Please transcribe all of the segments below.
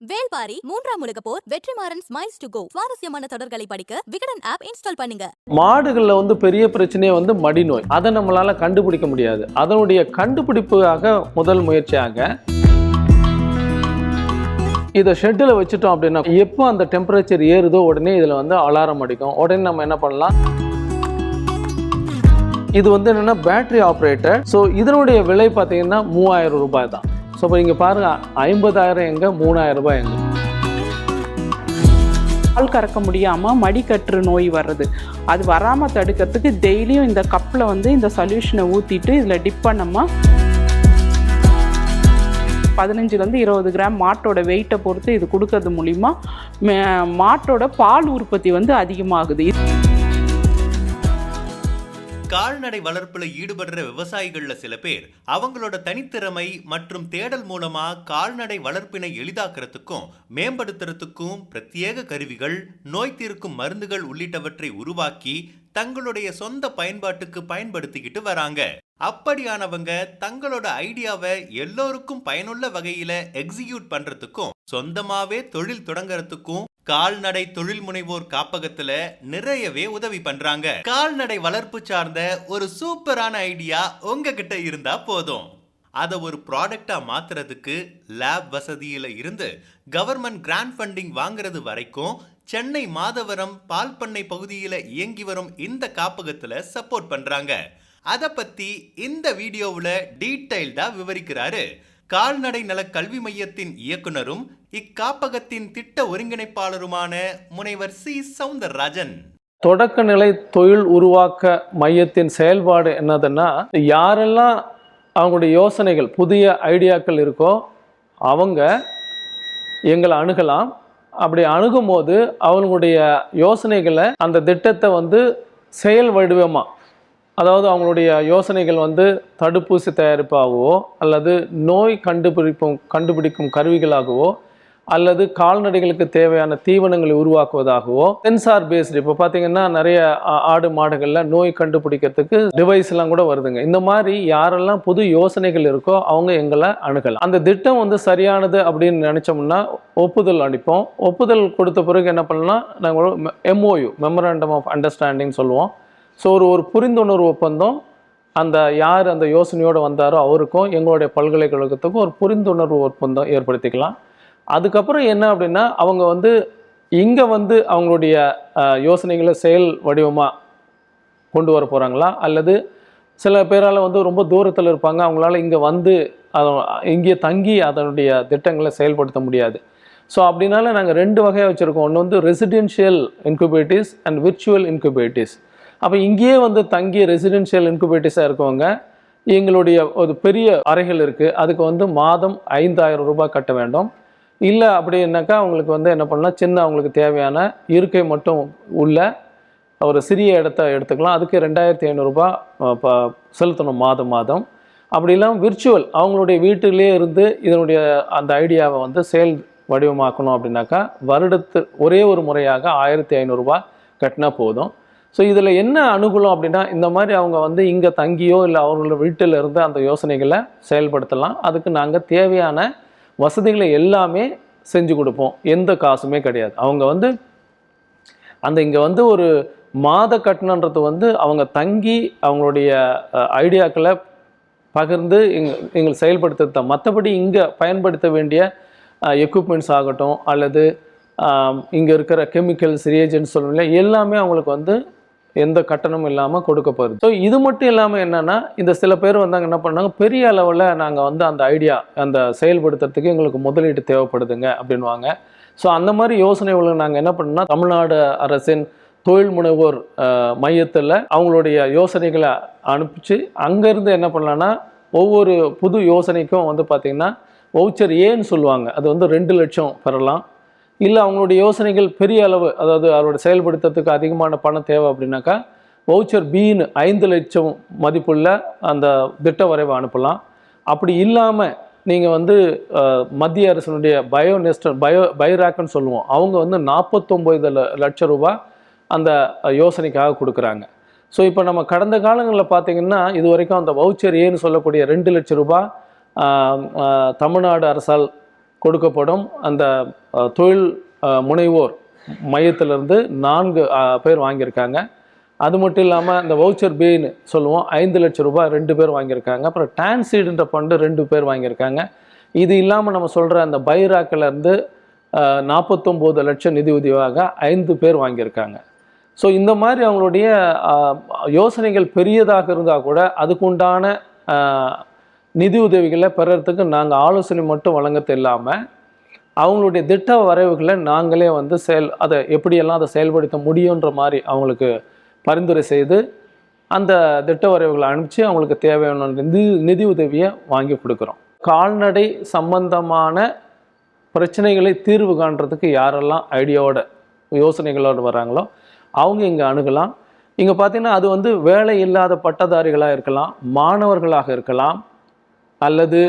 Velpari Moondram Ulaga Por Vetrimaaran smiles to go சுவாரஸ்யமான தொடர்களை படிக்க விகடன் ஆப் இன்ஸ்டால் பண்ணுங்க. மாடுகளில் வந்து பெரிய பிரச்சனையே வந்து மடிநோய். அதை நம்மளால கண்டுபிடிக்க முடியாது. அதனுடைய கண்டுபிடிப்புக்காக முதல் முயற்சியாக இதை ஷெட்டில் வச்சுட்டோம் அப்படின்னா எப்போ அந்த டெம்பரேச்சர் ஏறுதோ உடனே இதில் வந்து அலாரம் அடிக்கும். உடனே நம்ம என்ன பண்ணலாம்? இது வந்து என்னென்னா பேட்டரி ஆப்ரேட்டர் ஸோ இதனுடைய விலை பார்த்தீங்கன்னா மூவாயிரம் ரூபாய் தான். ஸோ இப்போ இங்கே பாருங்கள் ஐம்பதாயிரம் எங்கே மூணாயிரம் ரூபாய் எங்கே? பால் கறக்க முடியாமல் மடிக்கற்று நோய் வர்றது. அது வராமல் தடுக்கிறதுக்கு டெய்லியும் இந்த கப்பில் வந்து இந்த சொல்யூஷனை ஊற்றிட்டு இதில் டிப் பண்ணோமா பதினஞ்சுலேருந்து இருபது கிராம் மாட்டோட வெயிட்டை பொறுத்து இது கொடுக்கறது மூலிமா மே- மாட்டோட பால் உற்பத்தி வந்து அதிகமாகுது. கால்நடை வளர்ப்புல ஈடுபடுற விவசாயிகள்ல சில பேர் அவங்களோட தனித்திறமை மற்றும் தேடல் மூலமா கால்நடை வளர்ப்பினை எளிதாக்குறதுக்கும் மேம்படுத்துறதுக்கும் பிரத்யேக கருவிகள் நோய் தீர்க்கும் மருந்துகள் உள்ளிட்டவற்றை உருவாக்கி தங்களுடைய சொந்த பயன்பாட்டுக்கு பயன்படுத்திக்கிட்டு வராங்க. அப்படியானவங்க தங்களோட ஐடியாவை எல்லோருக்கும் பயனுள்ள வகையில எக்ஸிக்யூட் பண்றதுக்கும் சொந்தமாவே தொழில் தொடங்கறதுக்கும் கால்நடை தொழில் முனைவோர் காப்பகத்துல நிறையவே உதவி பண்றாங்க. கால்நடை வளர்ப்பு சார்ந்த ஒரு சூப்பரான ஐடியா உங்ககிட்ட இருந்தா போதும். அதை ஒரு ப்ராடக்டா மாத்துறதுக்கு லேப் வசதியில இருந்து கவர்மெண்ட் கிராண்ட் ஃபண்டிங் வாங்குறது வரைக்கும் சென்னை மாதவரம் பால் பண்ணை பகுதியில இயங்கி வரும் இந்த காப்பகத்துல சப்போர்ட் பண்றாங்க. அதை பத்தி இந்த வீடியோவில் டீட்டெயில்டா விவரிக்கிறாரு. கால்நடை நல கல்வி மையத்தின் இயக்குனரும் இக்காப்பகத்தின் திட்ட ஒருங்கிணைப்பாளருமான முனைவர் சி. சவுந்தரராஜன். தொடக்க நிலை தொழில் உருவாக்க மையத்தின் செயல்பாடு என்னதுன்னா யாரெல்லாம் அவங்களுடைய யோசனைகள் புதிய ஐடியாக்கள் இருக்கோ அவங்க எங்களை அணுகலாம். அப்படி அணுகும்போது அவங்களுடைய யோசனைகளை அந்த திட்டத்தை வந்து செயல் வடிவமாக அதாவது அவங்களுடைய யோசனைகள் வந்து தடுப்பூசி தயாரிப்பாகவோ அல்லது நோய் கண்டுபிடிப்பும் கண்டுபிடிக்கும் கருவிகளாகவோ அல்லது கால்நடைகளுக்கு தேவையான தீவனங்களை உருவாக்குவதாகவோ சென்சார் பேஸ்டு இப்போ பார்த்தீங்கன்னா நிறைய ஆடு மாடுகளில் நோய் கண்டுபிடிக்கிறதுக்கு டிவைஸ்லாம் கூட வருதுங்க. இந்த மாதிரி யாரெல்லாம் புது யோசனைகள் இருக்கோ அவங்க எங்களை அணுகலாம். அந்த திட்டம் வந்து சரியானது அப்படின்னு நினச்சோம்னா ஒப்புதல் அளிப்போம். ஒப்புதல் கொடுத்த பிறகு என்ன பண்ணலாம்? நாங்கள் எம்ஓயு மெமரண்டம் ஆஃப் அண்டர்ஸ்டாண்டிங் சொல்லுவோம். ஸோ ஒரு ஒரு புரிந்துணர்வு ஒப்பந்தம் அந்த யார் அந்த யோசனையோடு வந்தாரோ அவருக்கும் எங்களுடைய பல்கலைக்கழகத்துக்கும் ஒரு புரிந்துணர்வு ஒப்பந்தம் ஏற்படுத்திக்கலாம். அதுக்கப்புறம் என்ன அப்படின்னா அவங்க வந்து இங்கே வந்து அவங்களுடைய யோசனைகளை செயல் வடிவமாக கொண்டு வர போகிறாங்களா அல்லது சில பேரால் வந்து ரொம்ப தூரத்தில் இருப்பாங்க அவங்களால இங்கே வந்து அதை இங்கே தங்கி அதனுடைய திட்டங்களை செயல்படுத்த முடியாது. ஸோ அப்படினால நாங்கள் ரெண்டு வகையாக வச்சுருக்கோம். ஒன்று வந்து residential incubatees and virtual incubatees அப்போ இங்கேயே வந்து தங்கி ரெசிடென்ஷியல் இன்குபேட்டிஸாக இருக்கவங்க எங்களுடைய ஒரு பெரிய அறைகள் இருக்குது அதுக்கு வந்து மாதம் ஐந்தாயிரம் ரூபாய் கட்ட வேண்டும். இல்லை அப்படின்னாக்கா அவங்களுக்கு வந்து என்ன பண்ணலாம்? சின்ன அவங்களுக்கு தேவையான இருக்கை மட்டும் உள்ள ஒரு சிறிய இடத்த எடுத்துக்கலாம். அதுக்கு ரெண்டாயிரத்தி ஐநூறுரூபா செலுத்தணும் மாதம் மாதம். அப்படி இல்லாமல் விர்ச்சுவல் அவங்களுடைய வீட்டிலே இருந்து இதனுடைய அந்த ஐடியாவை வந்து செயல் வடிவமாக்கணும் அப்படின்னாக்கா வருடத்து ஒரே ஒரு முறையாக ஆயிரத்தி ஐநூறுரூபா கட்டினா போதும். ஸோ இதில் என்ன அனுகூலம் அப்படின்னா இந்த மாதிரி அவங்க வந்து இங்கே தங்கியோ இல்லை அவங்களோட வீட்டில் இருந்து அந்த யோசனைகளை செயல்படுத்தலாம். அதுக்கு நாங்கள் தேவையான வசதிகளை எல்லாமே செஞ்சு கொடுப்போம். எந்த காசுமே கிடையாது. அவங்க வந்து அந்த இங்கே வந்து ஒரு மாத கட்டணன்றது வந்து அவங்க தங்கி அவங்களுடைய ஐடியாக்களை பகிர்ந்து எங் எங்கள் செயல்படுத்த மற்றபடி இங்கே பயன்படுத்த வேண்டிய எக்யூப்மெண்ட்ஸ் ஆகட்டும் அல்லது இங்கே இருக்கிற கெமிக்கல்ஸ் ரியேஜென்ட்ஸ் சொல்லுவீங்க எல்லாமே அவங்களுக்கு வந்து எந்த கட்டணமும் இல்லாமல் கொடுக்கப்படுது ஸோ இது மட்டும் இல்லாமல் என்னென்னா இந்த சில பேர் வந்தாங்க என்ன பண்ணாங்க பெரிய அளவில் நாங்கள் வந்து அந்த ஐடியா அந்த செயல்படுத்துறதுக்கு எங்களுக்கு முதலீடு தேவைப்படுதுங்க அப்படின்வாங்க ஸோ அந்த மாதிரி யோசனைகளை நாங்கள் என்ன பண்ணோம்னா தமிழ்நாடு அரசின் தொழில் முனைவோர் மையத்தில் அவங்களுடைய யோசனைகளை அனுப்பிச்சு அங்கேருந்து என்ன பண்ணலான்னா ஒவ்வொரு புது யோசனைக்கும் வந்து பார்த்திங்கன்னா வவுச்சர் ஏன்னு சொல்லுவாங்க. அது வந்து ரெண்டு லட்சம் பெறலாம். இல்லை அவங்களுடைய யோசனைகள் பெரிய அளவு அதாவது அவரோட செயல்படுத்துறதுக்கு அதிகமான பணம் தேவை அப்படின்னாக்கா வவுச்சர் பின்னு ஐந்து லட்சம் மதிப்புள்ள அந்த திட்ட வரைவை அனுப்பலாம். அப்படி இல்லாமல் நீங்கள் வந்து மத்திய அரசினுடைய பயோ நெஸ்டர் பயோ பயோராக்னு சொல்லுவோம். அவங்க வந்து நாற்பத்தொம்போது லட்சம் ரூபா அந்த யோசனைக்காக கொடுக்குறாங்க. ஸோ இப்போ நம்ம கடந்த காலங்களில் பார்த்தீங்கன்னா இது வரைக்கும் அந்த வவுச்சர் ஏன்னு சொல்லக்கூடிய ரெண்டு லட்சம் ரூபா தமிழ்நாடு அரசால் கொடுக்கப்படும் அந்த தொழில் முனைவோர் மையத்திலிருந்து நான்கு பேர் வாங்கியிருக்காங்க. அது மட்டும் இல்லாமல் இந்த வவுச்சர் பேன்னு சொல்லுவோம். ஐந்து லட்சம் ரூபாய் ரெண்டு பேர் வாங்கியிருக்காங்க. அப்புறம் டான்சீடுன்ற ஃபண்டு ரெண்டு பேர் வாங்கியிருக்காங்க. இது இல்லாமல் நம்ம சொல்கிற அந்த பைராக்கில் இருந்து நாற்பத்தொம்போது லட்சம் நிதி உதவியாக ஐந்து பேர் வாங்கியிருக்காங்க. ஸோ இந்த மாதிரி அவங்களுடைய யோசனைகள் பெரியதாக இருந்தால் கூட அதுக்குண்டான நிதி உதவிகளை பெறறதுக்கு நாங்கள் ஆலோசனை மட்டும் வழங்கத்து இல்லாமல் அவங்களுடைய திட்ட வரைவுகளை நாங்களே வந்து செயல் அதை எப்படியெல்லாம் அதை செயல்படுத்த முடியுன்ற மாதிரி அவங்களுக்கு பரிந்துரை செய்து அந்த திட்ட வரைவுகளை அனுப்பிச்சு அவங்களுக்கு தேவையான நிதி நிதி உதவியை வாங்கி கொடுக்குறோம். கால்நடை சம்பந்தமான பிரச்சனைகளை தீர்வு காண்றதுக்கு யாரெல்லாம் ஐடியாவோட யோசனைகளோடு வராங்களோ அவங்க இங்கே அணுகலாம். இங்கே பார்த்தீங்கன்னா அது வந்து வேலை இல்லாத பட்டதாரிகளாக இருக்கலாம் மாணவர்களாக இருக்கலாம் அல்லது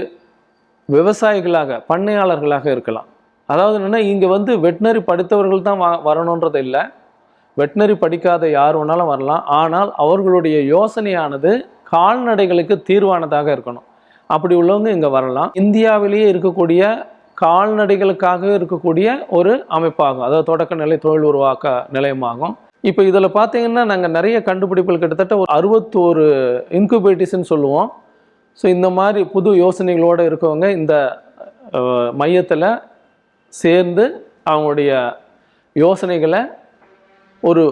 விவசாயிகளாக பண்ணையாளர்களாக இருக்கலாம். அதாவது என்னென்னா இங்கே வந்து வெட்டினரி படித்தவர்கள் தான் வ வரணுன்றது இல்லை. வெட்டினரி படிக்காத யார் வேணாலும் வரலாம். ஆனால் அவர்களுடைய யோசனையானது கால்நடைகளுக்கு தீர்வானதாக இருக்கணும். அப்படி உள்ளவங்க இங்கே வரலாம். இந்தியாவிலேயே இருக்கக்கூடிய கால்நடைகளுக்காக இருக்கக்கூடிய ஒரு அமைப்பாகும். அதாவது தொடக்க நிலை தொழில் உருவாக்க நிலையமாகும். இப்போ இதில் பார்த்தீங்கன்னா நாங்கள் நிறைய கண்டுபிடிப்புகள் கிட்டத்தட்ட ஒரு அறுபத்தோரு இன்குபேட்டிஸ்ன்னு சொல்லுவோம். ஸோ இந்த மாதிரி புது யோசனைகளோடு இருக்கவங்க இந்த மையத்தில் சேர்ந்து அவங்களுடைய யோசனைகளை ஒரு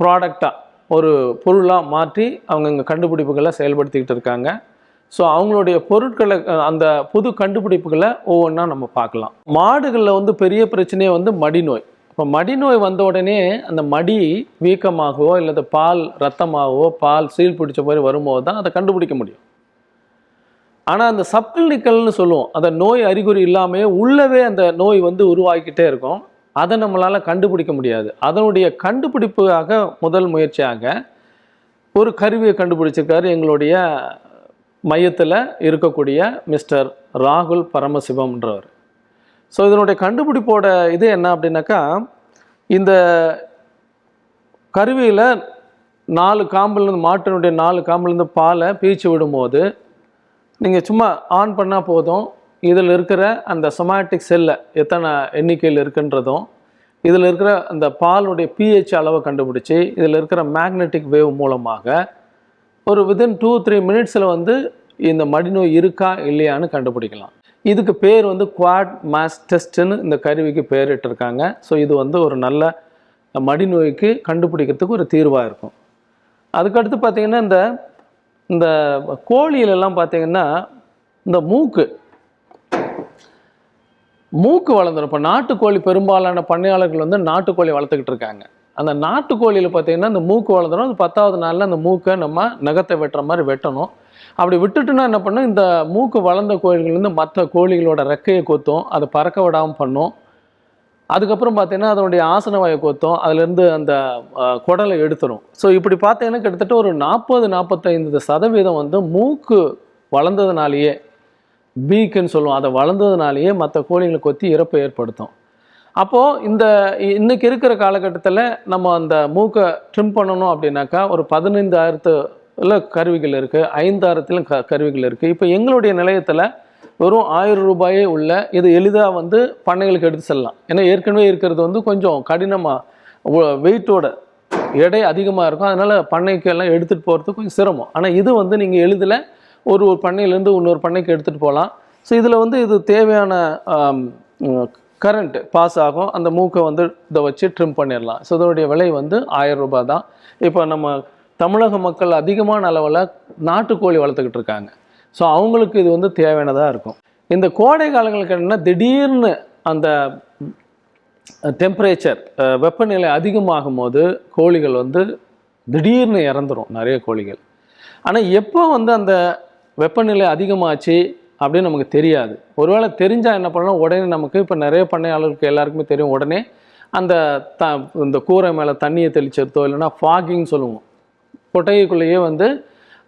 ப்ராடக்டாக ஒரு பொருளாக மாற்றி அவங்க இங்கே கண்டுபிடிப்புகளை செயல்படுத்திக்கிட்டு இருக்காங்க. ஸோ அவங்களுடைய பொருட்களை அந்த புது கண்டுபிடிப்புகளை ஒவ்வொன்றா நம்ம பார்க்கலாம். மாடுகளில் வந்து பெரிய பிரச்சனையே வந்து மடிநோய். இப்போ மடிநோய் வந்த உடனே அந்த மடி வீக்கமாகவோ இல்லை பால் ரத்தமாகவோ பால் சீல் பிடிச்ச மாதிரி வரும்போது தான் அதை கண்டுபிடிக்க முடியும். ஆனால் அந்த சப்கிளினிக்கல்னு சொல்லுவோம். அந்த நோய் அறிகுறி இல்லாமல் உள்ளவே அந்த நோய் வந்து உருவாகிக்கிட்டே இருக்கும். அதை நம்மளால் கண்டுபிடிக்க முடியாது. அதனுடைய கண்டுபிடிப்புக்காக முதல் முயற்சியாக ஒரு கருவியை கண்டுபிடிச்சிருக்காரு எங்களுடைய மையத்தில் இருக்கக்கூடிய மிஸ்டர் ராகுல் பரமசிவம்ன்றவர். ஸோ இதனுடைய கண்டுபிடிப்போட இது என்ன அப்படின்னாக்கா இந்த கருவியில் நாலு காம்புலேருந்து மாட்டினுடைய நாலு காம்புலேருந்து பாலை பீச்சு விடும்போது நீங்கள் சும்மா ஆன் பண்ணால் போதும். இதில் இருக்கிற அந்த சொமாட்டிக் செல்லை எத்தனை எண்ணிக்கையில் இருக்குன்றதும் இதில் இருக்கிற அந்த பாலுடைய பிஹெச் அளவை கண்டுபிடிச்சி இதில் இருக்கிற மேக்னெட்டிக் வேவ் மூலமாக ஒரு வித்தின் டூ த்ரீ மினிட்ஸில் வந்து இந்த மடிநோய் இருக்கா இல்லையான்னு கண்டுபிடிக்கலாம். இதுக்கு பேர் வந்து குவாட் மாஸ் டெஸ்ட்டுன்னு இந்த கருவிக்கு பேரிட்டிருக்காங்க. ஸோ இது வந்து ஒரு நல்ல மடிநோய்க்கு கண்டுபிடிக்கிறதுக்கு ஒரு தீர்வாக இருக்கும். அதுக்கடுத்து பார்த்தீங்கன்னா இந்த இந்த கோழியிலெல்லாம் பார்த்தீங்கன்னா இந்த மூக்கு. மூக்கு வளர்ந்துடும் இப்போ நாட்டுக்கோழி பெரும்பாலான பண்ணையாளர்கள் வந்து நாட்டுக்கோழி வளர்த்துக்கிட்டு இருக்காங்க. அந்த நாட்டுக்கோழியில் பார்த்தீங்கன்னா இந்த மூக்கு வளர்ந்துடும் அது பத்தாவது நாளில் அந்த மூக்கை நம்ம நகத்தை வெட்டுற மாதிரி வெட்டணும். அப்படி விட்டுட்டுனா என்ன பண்ணும்? இந்த மூக்கு வளர்ந்த கோழிகள் வந்து மற்ற கோழிகளோட ரெக்கையை கொத்தும். அதை பறக்க விடாமல் பண்ணும். அதுக்கப்புறம் பார்த்தீங்கன்னா அதனுடைய ஆசன வாயை கொத்தும் அதுலேருந்து அந்த குடலை எடுத்துரும். ஸோ இப்படி பார்த்தீங்கன்னா கிட்டத்தட்ட ஒரு நாற்பது நாற்பத்தைந்து சதவீதம் வந்து மூக்கு வளர்ந்ததுனாலேயே பீக்குன்னு சொல்லுவோம் அதை வளர்ந்ததுனாலேயே மற்ற கோழிகளை கொத்தி இறப்பை ஏற்படுத்தும். அப்போது இந்த இன்றைக்கி இருக்கிற காலகட்டத்தில் நம்ம அந்த மூக்கை ட்ரிம் பண்ணணும் அப்படின்னாக்கா ஒரு பதினைந்தாயிரத்துல கருவிகள் இருக்குது ஐந்தாயிரத்திலும் க கருவிகள் இருக்குது இப்போ எங்களுடைய நிலையத்தில் வெறும் ஆயிரம் ரூபாயே உள்ள இது எளிதாக வந்து பண்ணைகளுக்கு எடுத்து செல்லலாம். ஏன்னா ஏற்கனவே இருக்கிறது வந்து கொஞ்சம் கடினமாக வெயிட்டோட எடை அதிகமாக இருக்கும். அதனால் பண்ணைக்கு எல்லாம் எடுத்துகிட்டு போகிறது கொஞ்சம் சிரமம். ஆனால் இது வந்து நீங்கள் எளிதில் ஒரு ஒரு பண்ணையிலேருந்து இன்னொரு பண்ணைக்கு எடுத்துகிட்டு போகலாம் ஸோ இதில் வந்து இது தேவையான கரண்ட் பாஸ் ஆகும். அந்த மூக்கை வந்து இதை வச்சு ட்ரிம் பண்ணிடலாம். ஸோ இதனுடைய விலை வந்து ஆயிரம் ரூபாய் தான். இப்போ நம்ம தமிழக மக்கள் அதிகமான அளவில் நாட்டுக்கோழி வளர்த்துக்கிட்டு இருக்காங்க. ஸோ அவங்களுக்கு இது வந்து தேவையானதாக இருக்கும். இந்த கோடை காலங்களுக்கு என்னென்னா திடீர்னு அந்த டெம்பரேச்சர் வெப்பநிலை அதிகமாகும் போது கோழிகள் வந்து திடீர்னு இறந்துரும் நிறைய கோழிகள். ஆனால் எப்போ வந்து அந்த வெப்பநிலை அதிகமாச்சு அப்படின்னு நமக்கு தெரியாது. ஒருவேளை தெரிஞ்சால் என்ன பண்ணலாம்? உடனே நமக்கு இப்போ நிறைய பண்ணையாளருக்கு எல்லாருக்குமே தெரியும். உடனே அந்த த இந்த கூரை மேலே தண்ணியை தெளிச்சிருத்தோ இல்லைன்னா ஃபாகிங் சொல்லுவோம். கொட்டகைக்குள்ளேயே வந்து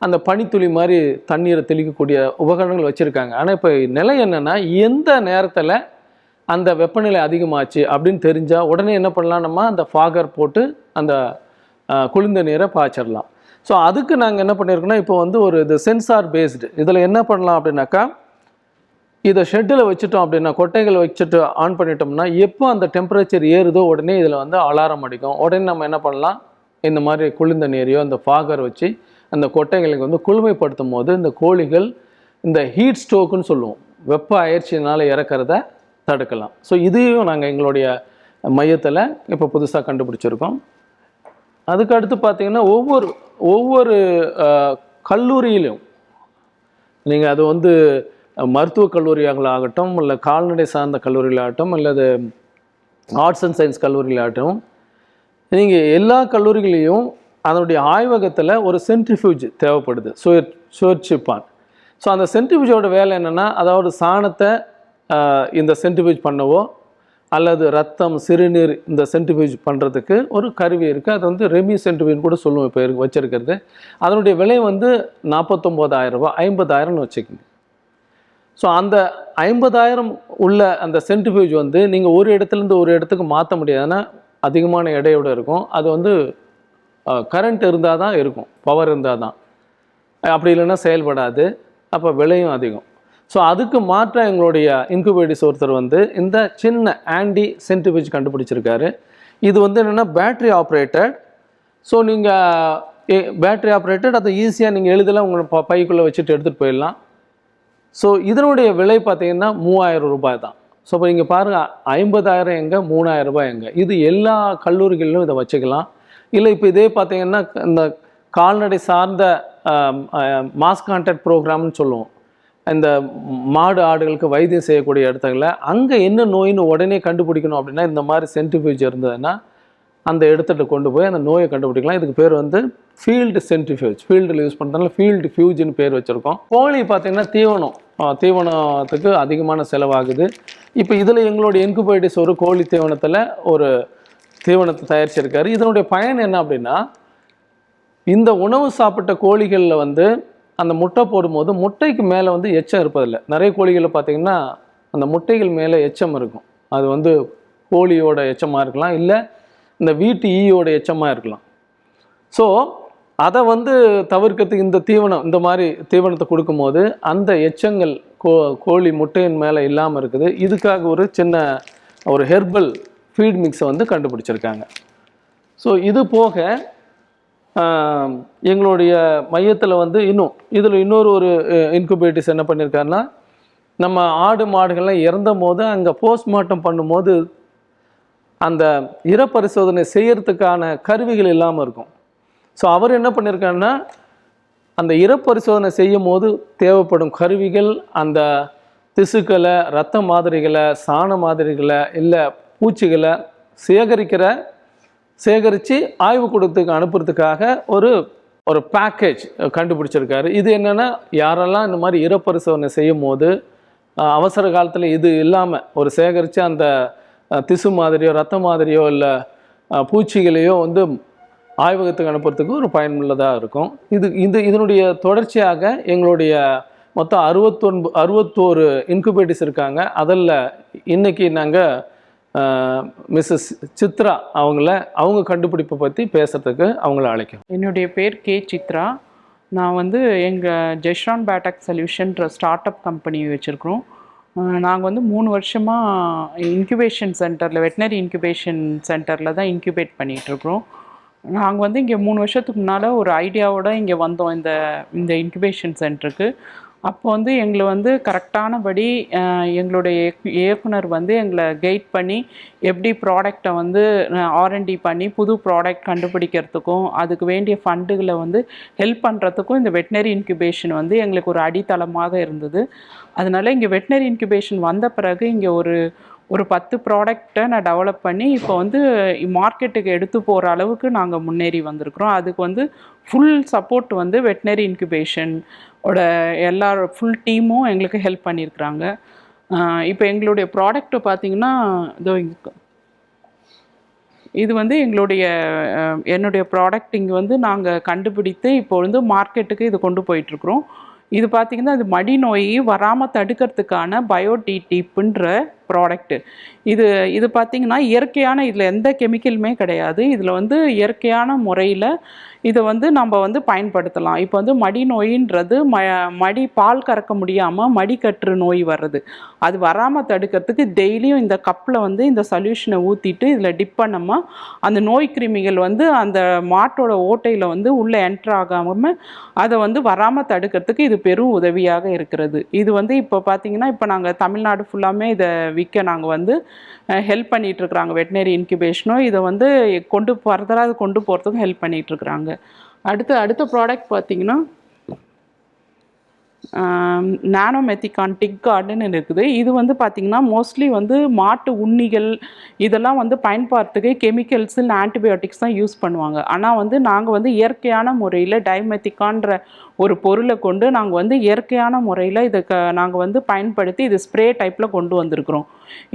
அந்த பனித்துளி மாதிரி தண்ணீரை தெளிக்கக்கூடிய உபகரணங்கள் வச்சுருக்காங்க. ஆனால் இப்போ நிலை என்னென்னா எந்த நேரத்தில் அந்த வெப்பநிலை அதிகமாச்சு அப்படின்னு தெரிஞ்சால் உடனே என்ன பண்ணலாம் நம்ம அந்த ஃபாகர் போட்டு அந்த குளிர்ந்த நீரை பாய்ச்சிடலாம் ஸோ அதுக்கு நாங்கள் என்ன பண்ணியிருக்கோம்னா இப்போ வந்து ஒரு இது சென்சார் பேஸ்டு இதில் என்ன பண்ணலாம் அப்படின்னாக்கா இதை ஷெட்டில் வச்சுட்டோம் அப்படின்னா கொட்டைகள் வச்சுட்டு ஆன் பண்ணிட்டோம்னா எப்போ அந்த டெம்பரேச்சர் ஏறுதோ உடனே இதில் வந்து அலாரம் அடிக்கும். உடனே நம்ம என்ன பண்ணலாம் இந்த மாதிரி குளிர்ந்த நீரையோ அந்த ஃபாகர் வச்சு அந்த கொட்டைகளுக்கு வந்து குளுமைப்படுத்தும் போது இந்த கோழிகள் இந்த ஹீட் ஸ்ட்ரோக்குன்னு சொல்லுவோம். வெப்ப அயற்சியினால் இறக்கிறத தடுக்கலாம். ஸோ இதையும் நாங்கள் எங்களுடைய மையத்தில் இப்போ புதுசாக கண்டுபிடிச்சிருக்கோம். அதுக்கு அடுத்து ஒவ்வொரு ஒவ்வொரு கல்லூரியிலும் நீங்கள் அது வந்து மருத்துவக் கல்லூரியாக ஆகட்டும் இல்லை கால்நடை சார்ந்த கல்லூரிகளாகட்டும் அல்லது ஆர்ட்ஸ் அண்ட் சயின்ஸ் கல்லூரிகளாகட்டும் நீங்கள் எல்லா கல்லூரிகளையும் அதனுடைய ஆய்வகத்தில் ஒரு சென்ட்ரிஃபியூஜ் தேவைப்படுது சுயர் சுயற்சிப்பான் ஸோ அந்த சென்ட்ரிஃபியூஜோட வேலை என்னென்னா அதாவது சாணத்தை இந்த சென்ட்ரிஃபியூஜ் பண்ணவோ அல்லது ரத்தம் சிறுநீர் இந்த சென்ட்ரிஃபியூஜ் பண்ணுறதுக்கு ஒரு கருவி இருக்குது அது வந்து ரெமி சென்ட்ரிஃபியூஜ் கூட சொல்லுவோம் இப்போ வச்சுருக்கிறது. அதனுடைய விலை வந்து நாற்பத்தொம்போதாயிரரூபா ஐம்பதாயிரம்னு வச்சுக்கோங்க. ஸோ அந்த ஐம்பதாயிரம் உள்ள அந்த சென்ட்ரிஃபியூஜ் வந்து நீங்கள் ஒரு இடத்துலேருந்து ஒரு இடத்துக்கு மாற்ற முடியாதுன்னா அதிகமான எடையோடு இருக்கும். அது வந்து கரண்ட் இருந்தால் தான் இருக்கும் பவர் இருந்தால் தான் அப்படி இல்லைன்னா செயல்படாது அப்போ விலையும் அதிகம். ஸோ அதுக்கு மாற்ற எங்களுடைய இன்குபேட்டிஸ் ஒருத்தர் வந்து இந்த சின்ன ஆண்டி சென்ட்ரிஃபியூஜ் கண்டுபிடிச்சிருக்காரு. இது வந்து என்னென்னா பேட்ரி ஆப்ரேட்டட் ஸோ நீங்கள் பேட்ரி ஆப்ரேட்டட் அதை ஈஸியாக நீங்கள் எளிதில் உங்களை ப பைக்குள்ளே வச்சுட்டு எடுத்துகிட்டு போயிடலாம். ஸோ இதனுடைய விலை பார்த்திங்கன்னா மூவாயிரம் ரூபாய் தான். ஸோ இப்போ நீங்கள் பாருங்கள் ஐம்பதாயிரம் எங்கே மூணாயிரம் ரூபாய் எங்கே. இது எல்லா கல்லூரிகளிலும் இதை வச்சுக்கலாம். இல்லை இப்போ இதே பார்த்தீங்கன்னா இந்த கால்நடை சார்ந்த மாஸ் கான்டாக்ட் ப்ரோக்ராம்னு சொல்லுவோம். இந்த மாடு ஆடுகளுக்கு வைத்தியம் செய்யக்கூடிய இடத்துல அங்கே என்ன நோயின்னு உடனே கண்டுபிடிக்கணும் அப்படின்னா இந்த மாதிரி சென்ட்ரிஃபியூஜ் இருந்ததுன்னா அந்த இடத்துல கொண்டு போய் அந்த நோயை கண்டுபிடிக்கலாம். இதுக்கு பேர் வந்து ஃபீல்டு சென்ட்ரிஃபியூஜ் ஃபீல்டில் யூஸ் பண்ணுறதுனால ஃபீல்டு ஃபியூஜ்னு பேர் வச்சுருக்கோம். கோழி பார்த்திங்கன்னா தீவனம். தீவனத்துக்கு அதிகமான செலவாகுது. இப்போ இதில் எங்களுடைய இன்குபேட்டிஸ் ஒரு கோழி தீவனத்தில் ஒரு தீவனத்தை தயாரிச்சிருக்காரு. இதனுடைய பயன் என்ன அப்படின்னா இந்த உணவு சாப்பிட்ட கோழிகளில் வந்து அந்த முட்டை போடும்போது முட்டைக்கு மேலே வந்து எச்சம் இருப்பதில்லை. நிறைய கோழிகளில் பார்த்தீங்கன்னா அந்த முட்டைகள் மேலே எச்சம் இருக்கும். அது வந்து கோழியோட எச்சமாக இருக்கலாம் இல்லை இந்த வீட்டு ஈயோட எச்சமாக இருக்கலாம். ஸோ அதை வந்து தவிர்க்கிறதுக்கு இந்த தீவனம் இந்த மாதிரி தீவனத்தை கொடுக்கும்போது அந்த எச்சங்கள் கோ கோழி முட்டையின் மேலே இல்லாமல் இருக்குது. இதுக்காக ஒரு சின்ன ஒரு ஹெர்பல் ஃபீட் மிக்ஸை வந்து கண்டுபிடிச்சிருக்காங்க. ஸோ இது போக எங்களுடைய மையத்தில் வந்து இன்னும் இதில் இன்னொரு ஒரு இன்குபேட்டிஸ் என்ன பண்ணியிருக்காருன்னா நம்ம ஆடு மாடுகள்லாம் இறந்த போது அங்கே போஸ்ட்மார்ட்டம் பண்ணும்போது அந்த இற பரிசோதனை செய்யறதுக்கான கருவிகள் இல்லாமல் இருக்கும். ஸோ அவர் என்ன பண்ணியிருக்காருன்னா அந்த இறப்பரிசோதனை செய்யும் போது தேவைப்படும் கருவிகள் அந்த திசுக்களை ரத்த மாதிரிகளை சாண மாதிரிகளை இல்லை பூச்சிகளை சேகரிக்கிற சேகரித்து ஆய்வுக்கூடத்துக்கு அனுப்புறதுக்காக ஒரு ஒரு பேக்கேஜ் கண்டுபிடிச்சிருக்காரு. இது என்னென்னா யாரெல்லாம் இந்த மாதிரி இறப்பரிசோதனை செய்யும் போது அவசர காலத்தில் இது இல்லாமல் ஒரு சேகரித்து அந்த திசு மாதிரியோ ரத்த மாதிரியோ இல்லை பூச்சிகளையோ வந்து ஆய்வகத்துக்கு அனுப்புறதுக்கு ஒரு பயனுள்ளதாக இருக்கும். இது இது இதனுடைய தொடர்ச்சியாக எங்களுடைய மொத்தம் அறுபத்தொன்பது அறுபத்தோரு இன்குபேட்டிஸ் இருக்காங்க. அதில் இன்னைக்கு நாங்கள் மிஸ்ஸஸ் சித்ரா அவங்கள அவங்க கண்டுபிடிப்பை பற்றி பேசுகிறதுக்கு அவங்கள அழைக்கிறோம். என்னுடைய பேர் கே சித்ரா. நான் வந்து எங்கள் ஜெஷ்ரான் பேட்டக் சொல்யூஷன்ற ஸ்டார்ட் அப் கம்பெனி வச்சுருக்கிறோம். நாங்கள் வந்து மூணு வருஷமாக இன்குபேஷன் சென்டரில் வெட்டினரி இன்குபேஷன் சென்டரில் தான் இன்குபேட் பண்ணிகிட்ருக்குறோம் நாங்கள் வந்து இங்கே மூணு வருஷத்துக்கு முன்னால் ஒரு ஐடியாவோட இங்கே வந்தோம் இந்த இந்த இன்குபேஷன் சென்டருக்கு அப்போ வந்து எங்களை வந்து கரெக்டானபடி எங்களுடைய இயக்குனர் வந்து எங்களை கைட் பண்ணி எப்படி ப்ராடக்டை வந்து ஆர்என்டி பண்ணி புது ப்ராடக்ட் கண்டுபிடிக்கிறதுக்கும் அதுக்கு வேண்டிய ஃபண்டுகளை வந்து ஹெல்ப் பண்ணுறதுக்கும் இந்த வெட்டினரி இன்குபேஷன் வந்து எங்களுக்கு ஒரு அடித்தளமாக இருந்தது. அதனால் இங்கே வெட்டினரி இன்குபேஷன் வந்த பிறகு இங்கே ஒரு ஒரு பத்து ப்ராடக்டை நான் டெவலப் பண்ணி இப்போ வந்து மார்க்கெட்டுக்கு எடுத்து போகிற அளவுக்கு நாங்கள் முன்னேறி வந்திருக்கிறோம். அதுக்கு வந்து ஃபுல் சப்போர்ட் வந்து வெட்டினரி இன்குபேஷன் ஓட எல்லா ஃபுல் டீமும் எங்களுக்கு ஹெல்ப் பண்ணியிருக்கிறாங்க இப்போ எங்களுடைய ப்ராடக்ட்டை பார்த்தீங்கன்னா இதோ இங்க இது வந்து எங்களுடைய என்னுடைய ப்ராடக்ட் இங்கே வந்து நாங்கள் கண்டுபிடித்து இப்போ வந்து மார்க்கெட்டுக்கு இது கொண்டு போயிட்டுருக்குறோம் இது பார்த்திங்கன்னா இது மடி நோய் வராமல் தடுக்கிறதுக்கான பயோடிடிப்புன்ற ப்ராடக்ட்டு இது இது பார்த்திங்கன்னா இயற்கையான இதில் எந்த கெமிக்கலுமே கிடையாது. இதில் வந்து இயற்கையான முறையில் இதை வந்து நம்ம வந்து பயன்படுத்தலாம். இப்போ வந்து மடி நோயின்றது ம மடி பால் கறக்க முடியாமல் மடிக்கற்று நோய் வர்றது. அது வராமல் தடுக்கிறதுக்கு டெய்லியும் இந்த கப்பில் வந்து இந்த சொல்யூஷனை ஊற்றிட்டு இதில் டிப் பண்ணாமல் அந்த நோய் கிருமிகள் வந்து அந்த மாட்டோட ஓட்டையில் வந்து உள்ளே என்ட்ரு ஆகாமல் அதை வந்து வராமல் தடுக்கிறதுக்கு இது பெரும் உதவியாக இருக்கிறது. இது வந்து இப்போ பார்த்தீங்கன்னா இப்போ நாங்கள் தமிழ்நாடு ஃபுல்லாமே இதை விற்க நாங்கள் வந்து ஹெல்ப் பண்ணிகிட்ருக்குறாங்க வெட்டினரி இன்குபேஷனும் இதை வந்து கொண்டு ஃபர்தராக அது கொண்டு போகிறதுக்கும் ஹெல்ப் பண்ணிகிட்ருக்குறாங்க அடுத்து அடுத்த ப்ராடக்ட் பார்த்தீங்கன்னா நானோமெத்திகான் டிக் கார்டுன்னு இருக்குது. இது வந்து பார்த்திங்கன்னா மோஸ்ட்லி வந்து மாட்டு உண்ணிகள் இதெல்லாம் வந்து பயன்பாட்டுக்கு கெமிக்கல்ஸ் இல்லை ஆன்டிபயோட்டிக்ஸ் தான் யூஸ் பண்ணுவாங்க. ஆனால் வந்து நாங்கள் வந்து இயற்கையான முறையில் டைமெத்திக்கான்ற ஒரு பொருளை கொண்டு நாங்கள் வந்து இயற்கையான முறையில் இதை க நாங்கள் வந்து பயன்படுத்தி இது ஸ்ப்ரே டைப்பில் கொண்டு வந்திருக்கிறோம்.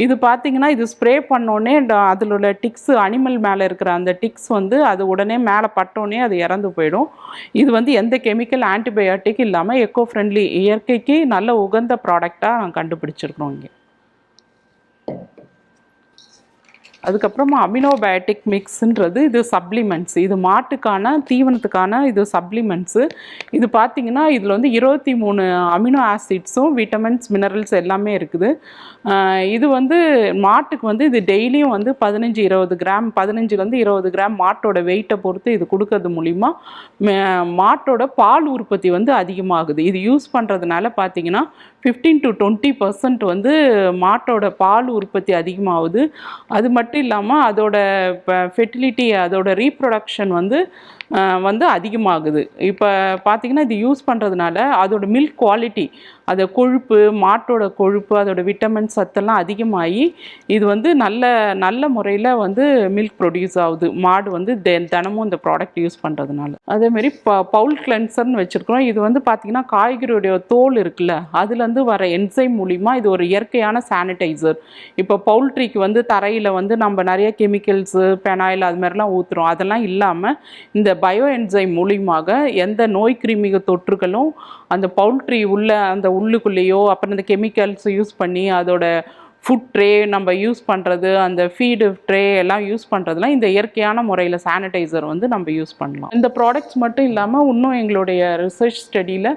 இது பார்த்திங்கன்னா இது ஸ்ப்ரே பண்ணோடனே அதில் உள்ள டிக்ஸ் அனிமல் மேலே இருக்கிற அந்த டிக்ஸ் வந்து அது உடனே மேலே பட்டோடனே அது இறந்து போயிடும். இது வந்து எந்த கெமிக்கல் ஆன்டிபயோட்டிக் இல்லாமல் எக்கோ ஃப்ரெண்ட்லி இயற்கைக்கு நல்ல உகந்த ப்ராடக்டாக நாங்கள் கண்டுபிடிச்சிருக்கிறோம் இங்கே. அதுக்கப்புறமா அமினோபயோட்டிக் மிக்ஸுன்றது இது சப்ளிமெண்ட்ஸ். இது மாட்டுக்கான தீவனத்துக்கான இது சப்ளிமெண்ட்ஸு. இது பார்த்திங்கன்னா இதில் வந்து இருபத்தி மூணு அமினோ ஆசிட்ஸும் விட்டமின்ஸ் மினரல்ஸ் எல்லாமே இருக்குது. இது வந்து மாட்டுக்கு வந்து இது டெய்லியும் வந்து பதினஞ்சு இருபது கிராம் பதினஞ்சுலேருந்து இருபது கிராம் மாட்டோட வெயிட்டை பொறுத்து இது கொடுக்கறது மூலிமா மே- மாட்டோட பால் உற்பத்தி வந்து அதிகமாகுது. இது யூஸ் பண்ணுறதுனால பார்த்தீங்கன்னா ஃபிஃப்டீன் டு டுவெண்ட்டி பர்சன்ட் வந்து மாட்டோட பால் உற்பத்தி அதிகமாகுது. அது மட்டும் இல்லாமல் அதோட ஃபெர்டிலிட்டி அதோட ரீப்ரொடக்ஷன் வந்து வந்து அதிகமாகுது. இப்போ பார்த்தீங்கன்னா இது யூஸ் பண்ணுறதுனால அதோட மில்க் குவாலிட்டி அதை கொழுப்பு மாட்டோட கொழுப்பு அதோட விட்டமின் சத்தெல்லாம் அதிகமாகி இது வந்து நல்ல நல்ல முறையில் வந்து மில்க் ப்ரொடியூஸ் ஆகுது. மாடு வந்து தெ- தினமும் இந்த ப்ராடக்ட் யூஸ் பண்ணுறதுனால அதேமாரி ப பவுல் கிளென்சர்னு வச்சுருக்கிறோம். இது வந்து பார்த்திங்கன்னா காய்கறியோடைய தோல் இருக்குல்ல அதுலேருந்து வர என்சைம் மூலிமா இது ஒரு இயற்கையான சானிடைசர் இப்போ பவுல்ட்ரிக்கு வந்து தரையில் வந்து நம்ம நிறைய கெமிக்கல்ஸு பெனாயில் அது மாதிரிலாம் ஊற்றுறோம் அதெல்லாம் இல்லாமல் இந்த பயோ என்சைம் மூலியமாக எந்த நோய் கிருமிக தொற்றுகளும் அந்த பவுல்ட்ரி உள்ள அந்த உள்ளுக்குள்ளேயோ அப்புறம் அந்த கெமிக்கல்ஸ் யூஸ் பண்ணி அதோட ஃபுட் ட்ரே நம்ம யூஸ் பண்ணுறது அந்த ஃபீடு ட்ரே எல்லாம் யூஸ் பண்ணுறதுலாம் இந்த இயற்கையான முறையில் சானிடைசர் வந்து நம்ம யூஸ் பண்ணலாம். இந்த ப்ராடக்ட்ஸ் மட்டும் இல்லாமல் இன்னும் எங்களுடைய ரிசர்ச் ஸ்டடியில்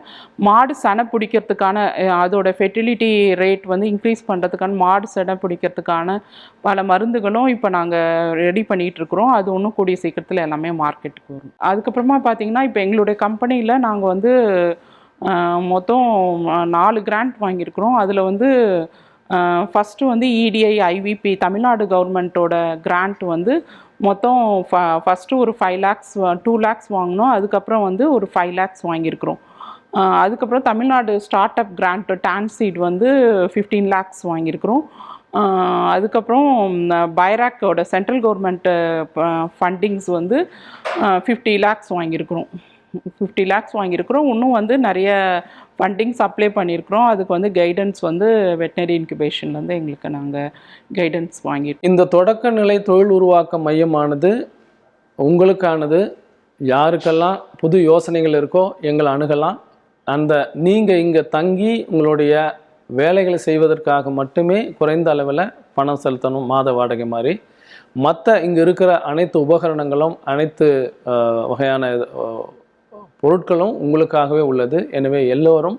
மாடு சனை பிடிக்கிறதுக்கான அதோட ஃபெர்டிலிட்டி ரேட் வந்து இன்க்ரீஸ் பண்ணுறதுக்கான மாடு சனை பிடிக்கிறதுக்கான பல மருந்துகளும் இப்போ நாங்கள் ரெடி பண்ணிகிட்டு இருக்கிறோம். அது ஒன்றும் கூடிய சீக்கிரத்தில் எல்லாமே மார்க்கெட்டுக்கு வரும். அதுக்கப்புறமா பார்த்தீங்கன்னா இப்போ எங்களுடைய கம்பெனியில் நாங்கள் வந்து மொத்தம் நாலு கிராண்ட் வாங்கியிருக்கிறோம். அதில் வந்து ஃபஸ்ட்டு வந்து இடிஐ ஐவிபி தமிழ்நாடு கவர்மெண்ட்டோட கிராண்ட் வந்து மொத்தம் ஃப ஃபஸ்ட்டு ஒரு ஃபைவ் லேக்ஸ் டூ லேக்ஸ் வாங்கினோம். அதுக்கப்புறம் வந்து ஒரு ஃபைவ் லேக்ஸ் வாங்கியிருக்கிறோம். அதுக்கப்புறம் Tamil Nadu start up grant TANSEED வந்து ஃபிஃப்டீன் லேக்ஸ் வாங்கியிருக்கிறோம். அதுக்கப்புறம் பைராக்கோட சென்ட்ரல் கவர்மெண்ட்டு ஃபண்டிங்ஸ் வந்து ஃபிஃப்டி லேக்ஸ் வாங்கியிருக்கிறோம். ஃபிஃப்டி லேக்ஸ் வாங்கியிருக்கிறோம். இன்னும் வந்து நிறைய ஃபண்டிங்ஸ் அப்ளை பண்ணியிருக்கிறோம். அதுக்கு வந்து கைடன்ஸ் வந்து வெட்டினரி இன்குபேஷன்லேருந்து எங்களுக்கு நாங்கள் கைடன்ஸ் வாங்கியிருக்கோம். இந்த தொடக்க நிலை தொழில் உருவாக்க மையமானது உங்களுக்கானது. யாருக்கெல்லாம் புது யோசனைகள் இருக்கோ எங்களை அணுகலாம். அந்த நீங்கள் இங்கே தங்கி உங்களுடைய வேலைகளை செய்வதற்காக மட்டுமே குறைந்த அளவில் பணம் செலுத்தணும் மாத வாடகை மாதிரி. மற்ற இங்கே இருக்கிற அனைத்து உபகரணங்களும் அனைத்து வகையான பொருட்களும் உங்களுக்காகவே உள்ளது. எனவே எல்லோரும்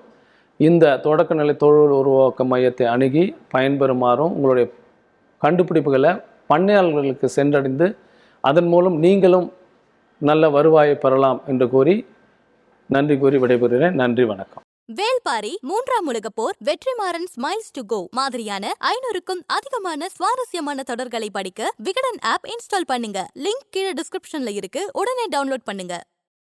இந்த தொடக்க நிலை தொழில் உருவாக்க மையத்தை அணுகி பயன்பெறுமாறும் உங்களுடைய கண்டுபிடிப்புகளை பண்ணையாளர்களுக்கு சென்றடைந்து அதன் மூலம் நீங்களும் நல்ல வருவாயை பெறலாம் என்று கூறி நன்றி கூறி விடைபெறுகிறேன். நன்றி வணக்கம். வேல்பாரி மூன்றாம் உலகப் போர் வெற்றிமாறன் ஸ்மைல்ஸ் டு கோ மாதிரியான ஐநூறுக்கும் அதிகமான சுவாரஸ்யமான தொடர்களை படிக்க விகடன் ஆப் இன்ஸ்டால் பண்ணுங்க. லிங்க் கீழே டிஸ்கிரிப்ஷன்ல இருக்கு. உடனே டவுன்லோட் பண்ணுங்க.